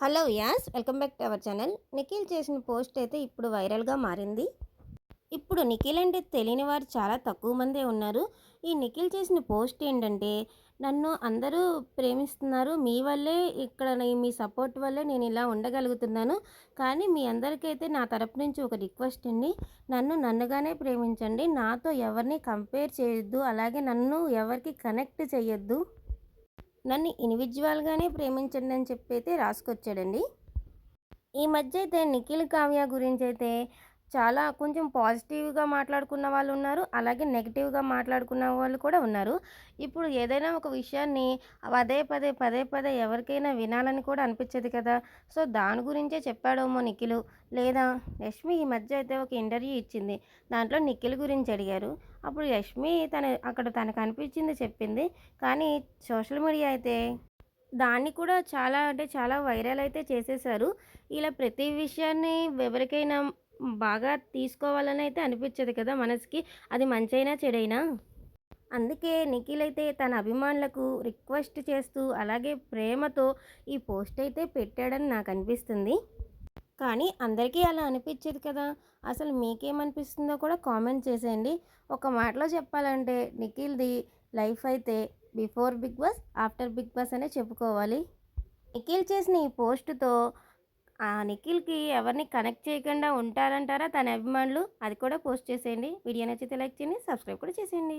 Hello as welcome back to our channel. Nikhil చేసిన post అయితే ఇప్పుడు వైరల్గా మారింది. ఇప్పుడు నిఖిల్ అంటే తెలియని వారు చాలా తక్కువ మందే ఉన్నారు. ఈ నిఖిల్ చేసిన పోస్ట్ ఏంటంటే నన్ను అందరూ ప్రేమిస్తున్నారు. మీ వల్లే ఇక్కడ మీ సపోర్ట్ వల్లే నేను ఇలా ఉండగలుగుతున్నాను. కానీ మీ అందరికైతే నా తరపు నుంచి ఒక రిక్వెస్ట్ అండి. నన్ను నన్నుగానే ప్రేమించండి. నాతో ఎవరిని కంపేర్ చేయొద్దు. అలాగే నన్ను ఎవరికి కనెక్ట్ చేయొద్దు. నన్ను ఇండివిజువల్గానే ప్రేమించండి అని చెప్పి అయితే రాసుకొచ్చాడండి. ఈ మధ్య అయితే నిఖిల్ కావ్య గురించి అయితే చాలా కొంచెం పాజిటివ్గా మాట్లాడుకున్న వాళ్ళు ఉన్నారు అలాగే నెగిటివ్గా మాట్లాడుకున్న వాళ్ళు కూడా ఉన్నారు. ఇప్పుడు ఏదైనా ఒక విషయాన్ని పదే పదే పదే పదే ఎవరికైనా వినాలని కూడా అనిపించదు కదా! సో దాని గురించే చెప్పాడేమో నిఖిలు. లేదా యష్మి ఈ మధ్య అయితే ఒక ఇంటర్వ్యూ ఇచ్చింది. దాంట్లో నిఖిల్ గురించి అడిగారు. అప్పుడు యష్మి తన అక్కడ తనకు అనిపించింది చెప్పింది. కానీ సోషల్ మీడియా అయితే దాన్ని కూడా చాలా అంటే చాలా వైరల్ అయితే చేసేసారు. ఇలా ప్రతి విషయాన్ని ఎవరికైనా బాగా తీసుకోవాలని అయితే అనిపించదు కదా మనసుకి. అది మంచైనా చెడైనా? అందుకే నిఖిల్ అయితే తన అభిమానులకు రిక్వెస్ట్ చేస్తూ అలాగే ప్రేమతో ఈ పోస్ట్ అయితే పెట్టాడని నాకు అనిపిస్తుంది కానీ అందరికీ అలా అనిపించేది కదా. అసలు మీకేమనిపిస్తుందో కూడా కామెంట్ చేసేయండి. ఒక మాటలో చెప్పాలంటే నిఖిల్ది లైఫ్ అయితే before Bigg Boss after Bigg Boss అనే చెప్పుకోవాలి. నిఖిల్ చేసిన ఈ పోస్టుతో ఆ నిఖిల్కి ఎవరిని కనెక్ట్ చేయకుండా ఉంటారంటారా తన అభిమానులు? అది కూడా పోస్ట్ చేసేయండి. వీడియో నచ్చితే లైక్ చేయండి సబ్స్క్రైబ్ కూడా చేసేయండి.